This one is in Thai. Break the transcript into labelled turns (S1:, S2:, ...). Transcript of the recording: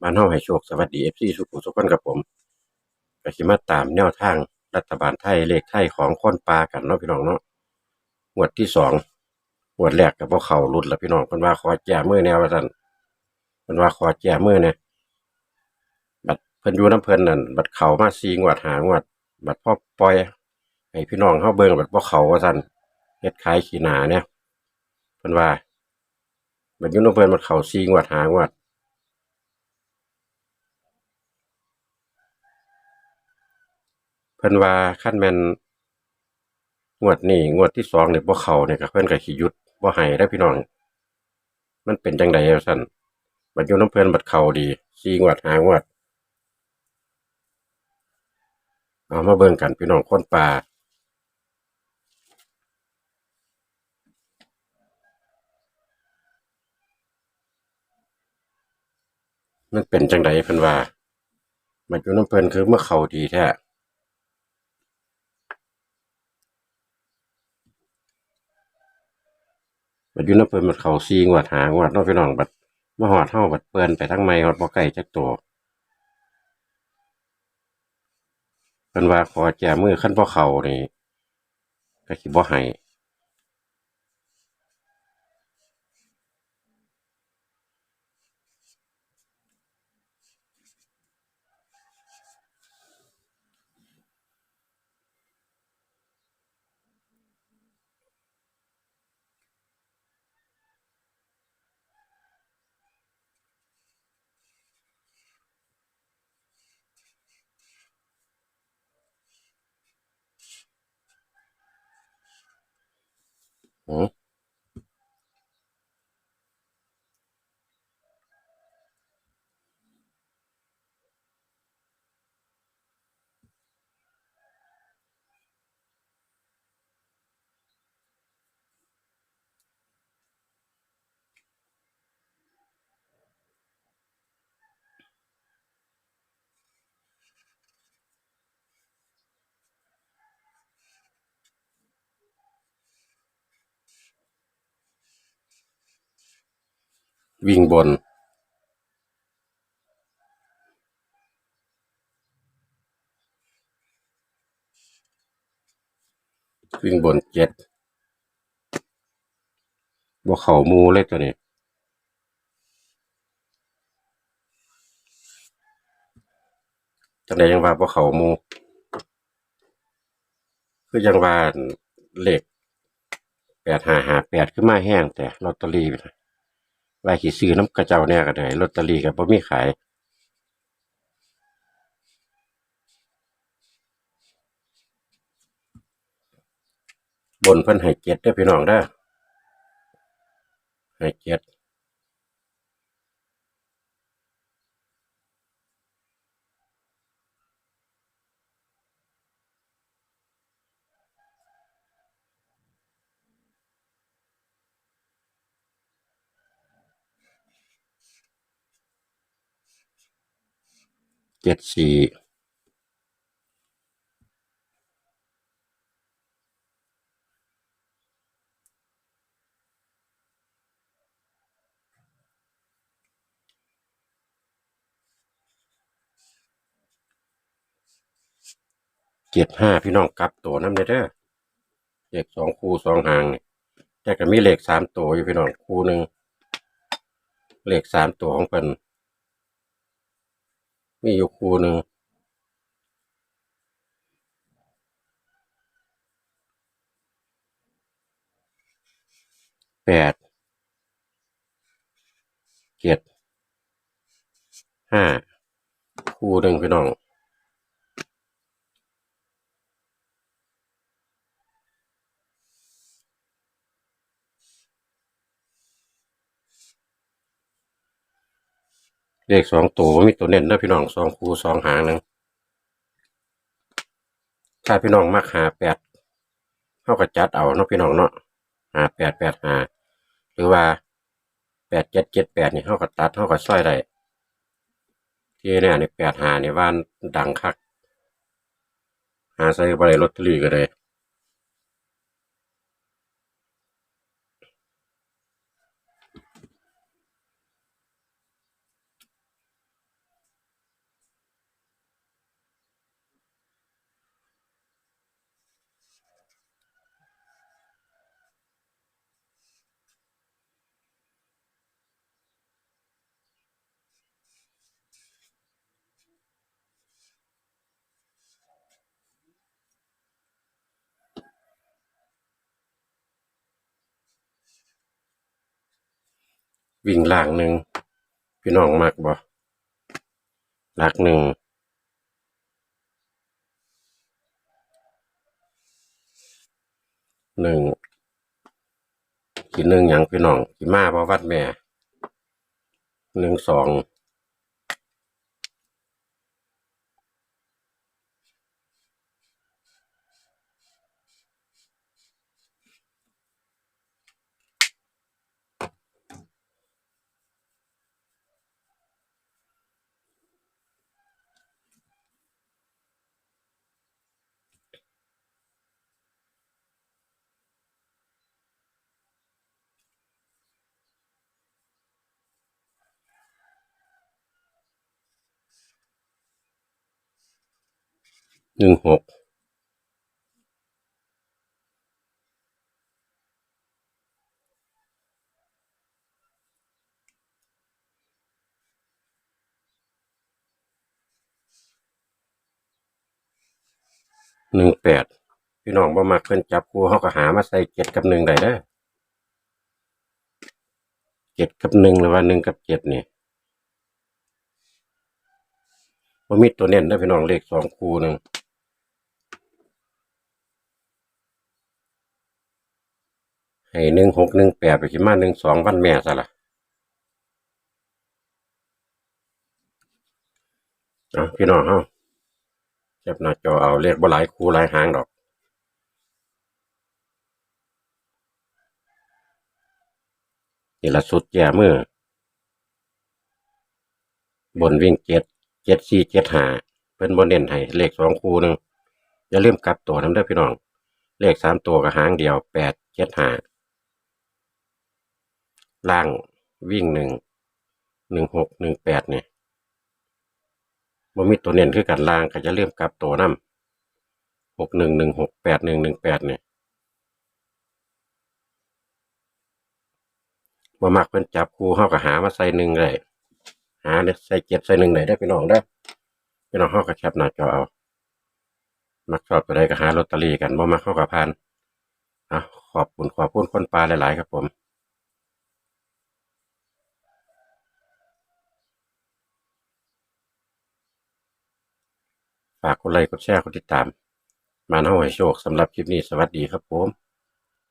S1: บ้านเฮาให้โชคสวัสดี FC สุขุสุขคนกับผมก็สิมาตามแนวทางรัฐบาลไทยเลขไทยของคนปลากันเนาะพี่น้องเนาะงวดที่สองงวดแรกก็บ่เข้ารุดละพี่น้องเพิ่นว่าขอแจ้มือแนวว่าซั่นเพิ่นว่าขอแจ้มือแน่บัดเพิ่นอยู่น้ำเพิ่นนั่นบัดเข้ามา4งวด5งวด บัดพ่อปล่อยให้พี่น้องเฮาเบิ่งบัดบ่เขาว่าซั่นเฮ็ดขายขี้หนาเนี่ยเพิ่นว่าบัดอยู่น้ำเพิ่นบัดเข้า4งวด5งวด เพิ่นว่าคันแม่นงวดนี้งวดที่สองเนี่ยบ่เข้าเนี่ยก็เพิ่นก็สิหยุดบ่ให้เด้พี่น้อง มันเป็นจังได๋ว่าซั่นบัดอยู่น้ำเพิ่นบัดเข้าดี4งวด5งวดเอามาเบิ่งกันพี่น้องคนป่ามันเป็นจังไดเพิ่นว่าบัดอยู่น้ำเพิ่นคือเมื่อเขาดีแท้ บัดอยู่น้ำเพิ่นบัดเข้า4งวดหางวดเนาะพี่น้องบัดมาหอดเท่าบัดเปิ้นไปทั้งไม่หอดบ่ไก่จักตัวเพิ่นว่าขอแจมือขั้นบ่เขานี่ก็คิดบ่ให้ หื วิ่งบน วิ่งบนเจ็ดบ่เข้ามูเลยตัวนี้จังไดยังว่าบ่เข้ามู คือยังว่าเลข8558คือมาแห้งแต่ลอตเตอรี่น่ะ ว่าสิซื้อน้ำกระเจ้าแน่ก็ได้ลอตเตอรี่ก็บ่มีขายบนเพิ่นให้เจ็ดเด้อพี่น้องเด้อให้เจ็ด จ็ดสี่เจ็ดห้าพี่น้องกลับตัวนำเด้เด้อเลขสองคู่สองหางนี่แต่ก็มีเลขสามตัวอยู่พี่น้องคู่หนึ่งเลขสามตัวของเพิ่น มีอยู่คู่หนึ่งแปดเจ็ดห้าคู่หนึ่งพี่น้อง เลขสองตัวมีตัวเน้นนะพี่น้องสองคูสองหางหนึ่งถ้าพี่น้องมักหาแปดเท่ากับจัดเอาเนาะพี่น้องเนาะหาแปดแปดหาหรือว่าแปดเจ็ดเจ็ดแปดนี่เท่ากับตัดเท่ากับซ้อยได้ที่เนี่ยนี่แปดหานี่ว่านดังคัก หาใส่บริลอตเตอรี่ก็เล วิ่งล่างหนึ่งพี่น้องมากบ่ลักหนึ่งหนึ่งขีหนึ่งอย่างพี่น้องขีมาบ่วัดแม่หนึ่งสอง หนึ่งหกหนึ่งแปดพี่น้องบ่มักเพิ่นจับคู่เขาก็หามาใส่เจ็ดกับหนึ่งได้เด้อเจ็ดกับหนึ่งหรือว่าหนึ่งกับเจ็ดนี่บ่มีตัวเน้นเด้พี่น้องเลขสองคู่หนึ่ง ให้หนึ่งหกหนึ่งแปดไปขีมาหนึ่งสองวันแม่ซะละเอาพี่น้องเฮาแคปหน้าจอเอาเลขบ่หลายคู่หลายหางดอกนี่ละสุดแย่มือบนวิ่งเจ็ดเจ็ดสี่เจ็ดหาเป็นบนเด่นให้เลขสองคู่หนึ่งอย่าลืมกลับตัวน้ำเด้พี่น้อง เลขสามตัวกับหางเดียวแปดเจ็ดหา ล่างวิ่งหนึ่งหนึ่งหกหนึ่งแปดเนี่ยบ่มีตัวเน้นคือกันล่างก็จะเริ่มกลับตัวน้ำหกหนึ่งหนึ่งหกแปดหนึ่งหนึ่งแปดเนี่ยบ่มักเพิ่นจับคู่เฮาก็หามาใส่หนึ่งได้หาเนี่ยใส่เจ็ดใส่หนึ่งได้ได้พี่น้องได้พี่น้องเฮาก็แคปหน้าจอเอามักชอบตัวใดก็หาลอตเตอรี่กันบ่มักเข้ากับพานอะขอบคุณขอบคุณคนปลาหลาย ๆ ครับผม ฝากกดไลค์กดแชร์กดติดตาม มาเฮาให้โชคสำหรับคลิปนี้สวัสดีครับผม